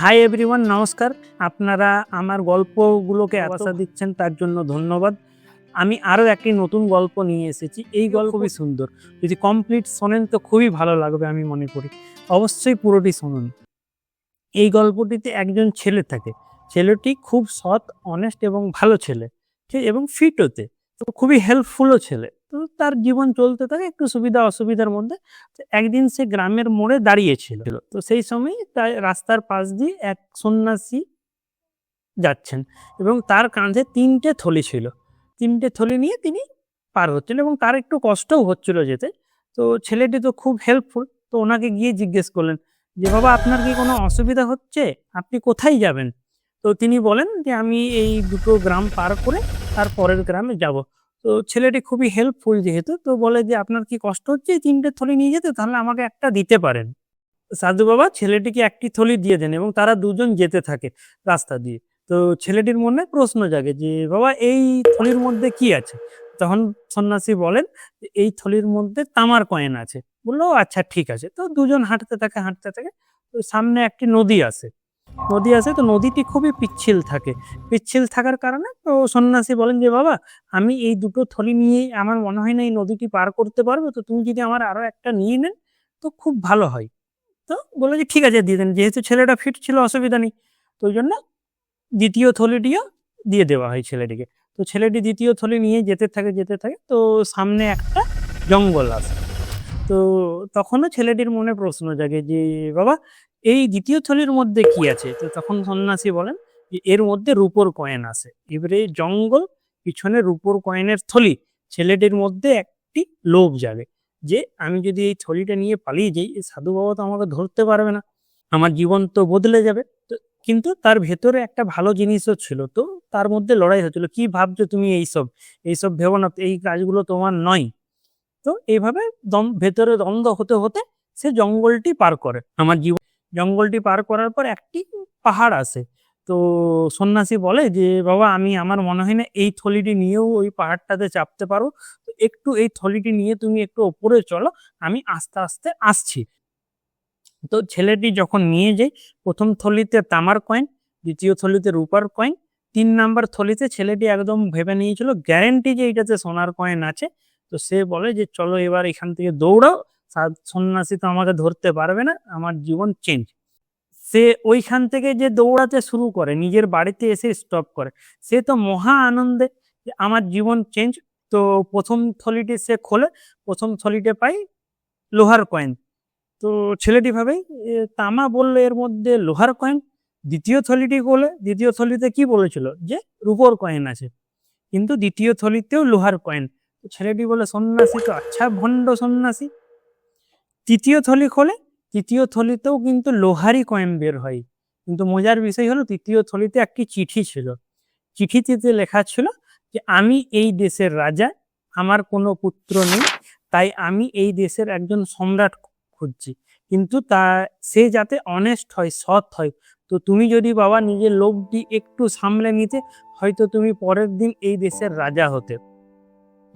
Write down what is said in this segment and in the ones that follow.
Hi everyone নমস্কার। আপনারা আমার গল্পগুলোকে আশা দিচ্ছেন তার জন্য ধন্যবাদ। আমি আরও একটি নতুন গল্প নিয়ে এসেছি। এই গল্প খুবই সুন্দর। যদি কমপ্লিট শোনেন তো খুবই ভালো লাগবে আমি মনে করি। অবশ্যই পুরোটি শুনুন। এই গল্পটিতে একজন ছেলে থাকে। ছেলেটি খুব সৎ অনেস্ট এবং ভালো ছেলে। ঠিক এবং ফিট হতে তো খুবই হেল্পফুলও ছেলে। তো তার জীবন চলতে থাকে একটু সুবিধা অসুবিধার মধ্যে। একদিন সে গ্রামের মোড়ে দাঁড়িয়েছিল। তো সেই সময় তার রাস্তার পাশ দিয়ে এক সন্ন্যাসী যাচ্ছেন এবং তার কাঁধে তিনটে থলি ছিল। তিনটে থলি নিয়ে তিনি পার হচ্ছেন এবং তার একটু কষ্টও হচ্ছিল যেতে। তো ছেলেটি তো খুব হেল্পফুল তো ওনাকে গিয়ে জিজ্ঞেস করলেন যে, বাবা, আপনার কি কোনো অসুবিধা হচ্ছে? আপনি কোথায় যাবেন? তো তিনি বলেন যে, আমি এই দুটো গ্রাম পার করে তার পরের গ্রামে যাব। তো ছেলেটি খুবই হেল্পফুল যেহেতু, তো বলে যে, আপনার কি কষ্ট হচ্ছে তিনটে থলি নিয়ে যেতে? তাহলে আমাকে একটা দিতে পারেন। সাধু বাবা ছেলেটিকে একটি থলি দিয়ে দেন এবং তারা দুজন যেতে থাকে রাস্তা দিয়ে। তো ছেলেটির মনে প্রশ্ন জাগে যে, বাবা, এই থলির মধ্যে কি আছে? তখন সন্ন্যাসী বলেন এই থলির মধ্যে তামার কয়েন আছে। বলল আচ্ছা ঠিক আছে। তো দুজন হাঁটতে থাকে হাঁটতে থাকে, তো সামনে একটি নদী আছে। নদী আছে, তো নদীটি খুবই পিচ্ছিল থাকে। পিচ্ছিল থাকার কারণে তো সন্ন্যাসী বলেন যে, বাবা, আমি এই দুটো থলি নিয়ে আমার মনে হয় না এই নদীটি পার করতে পারব, তো তুমি যদি আমার আরও একটা নিয়ে নেন, তো খুব ভালো হয়। তো বলে যে, ঠিক আছে, দিয়ে দেন। যেহেতু ছেলেটা ফিট ছিল, অসুবিধা নেই। তো ওই জন্য দ্বিতীয় থলিটিও দিয়ে দেওয়া হয় ছেলেটিকে। তো ছেলেটি দ্বিতীয় থলি নিয়ে যেতে থাকে যেতে থাকে, তো সামনে একটা জঙ্গল আছে। তো তখনও ছেলেটির মনে প্রশ্ন জাগে যে, বাবা এই দ্বিতীয় থলির মধ্যে কি আছে? তো তখন সন্ন্যাসী বলেন যে, এর মধ্যে রূপোর কয়েন আছে। এবারে জঙ্গল পিছনে রূপোর কয়েনের থলি, ছেলেটির মধ্যে একটি লোভ জাগে যে, আমি যদি এই থলিটা নিয়ে পালিয়ে যাই সাধু বাবা তো আমাকে ধরতে পারবে না। আমার জীবন তো বদলে যাবে। তো কিন্তু তার ভেতরে একটা ভালো জিনিসও ছিল। তো তার মধ্যে লড়াই হচ্ছিল। কি ভাবছ তুমি এইসব? এইসব ভেবো না, এই কাজগুলো তোমার নয়। তো এইভাবে দম, ভেতরে দ্বন্দ্ব হতে হতে সে জঙ্গলটি পার করে। আমার জীবন জঙ্গলটি পার করার পর একটি পাহাড় আছে। তো সন্ন্যাসী বলে যে, বাবা, আমি, আমার মনে হয় না এই থলিটি নিয়েও ওই পাহাড়টাতে চাপতে পারো। তো একটু এই থলিটি নিয়ে তুমি একটু ওপরে চলো, আমি আস্তে আস্তে আসছি। তো ছেলেটি যখন নিয়ে যায়, প্রথম থলিতে তামার কয়েন, দ্বিতীয় থলিতে রূপার কয়েন, তিন নাম্বার থলিতে ছেলেটি একদম ভেবে নিয়েছিল, গ্যারেন্টি যে এটাতে সোনার কয়েন আছে। তো সে বলে যে, চলো এবার এখান থেকে দৌড়াও সন্ন্যাসী তো আমাকে ধরতে পারবে না, আমার জীবন চেঞ্জ সে ওইখান থেকে যে দৌড়াতে শুরু করে, নিজের বাড়িতে এসে স্টপ করে, সে তো মহা আনন্দে আমার জীবন চেঞ্জ তো প্রথম থলিটি সে খোলে, প্রথম থলিটে পাই লোহার কয়েন তো ছেলেটি ভাবে তামা বলল এর মধ্যে লোহার কয়েন দ্বিতীয় থলিটি খোলে, দ্বিতীয় থলিতে কি বলেছিল? যে রূপোর কয়েন আছে। কিন্তু দ্বিতীয় থলিতেও লোহার কয়েন ছেলেটি বলে, সন্ন্যাসী তো আচ্ছা ভণ্ড সন্ন্যাসী। তৃতীয় থলি খোলে, তৃতীয় থলিতেও কিন্তু লোহারই কয়েন বের হয়। কিন্তু মজার বিষয় হলো, তৃতীয় থলিতে একটি চিঠি ছিল। চিঠিটিতে লেখা ছিল যে, আমি এই দেশের রাজা, আমার কোনো পুত্র নেই, তাই আমি এই দেশের একজন সম্রাট খুঁজছি। কিন্তু তা, সে যাতে অনেস্ট হয়, সৎ হয়, তো তুমি যদি বাবা নিজের লোভটি একটু সামলে নিতে, হয়তো তুমি পরের দিন এই দেশের রাজা হতে।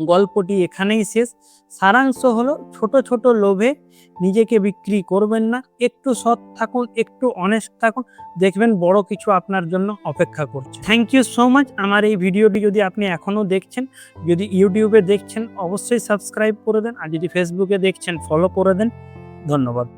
গল্পটি এখানেই শেষ। সারাংশ হলো ছোট ছোট লোভে নিজেকে বিক্রি করবেন না। একটু সৎ থাকুন, একটু অনেস্ট থাকুন। দেখবেন বড় কিছু আপনার জন্য অপেক্ষা করছে। থ্যাংক ইউ সো মাচ আমার এই ভিডিওটি যদি আপনি এখনও দেখছেন, যদি ইউটিউবে দেখছেন, অবশ্যই সাবস্ক্রাইব করে দেন। আর যদি ফেসবুকে দেখছেন ফলো করে দেন। ধন্যবাদ।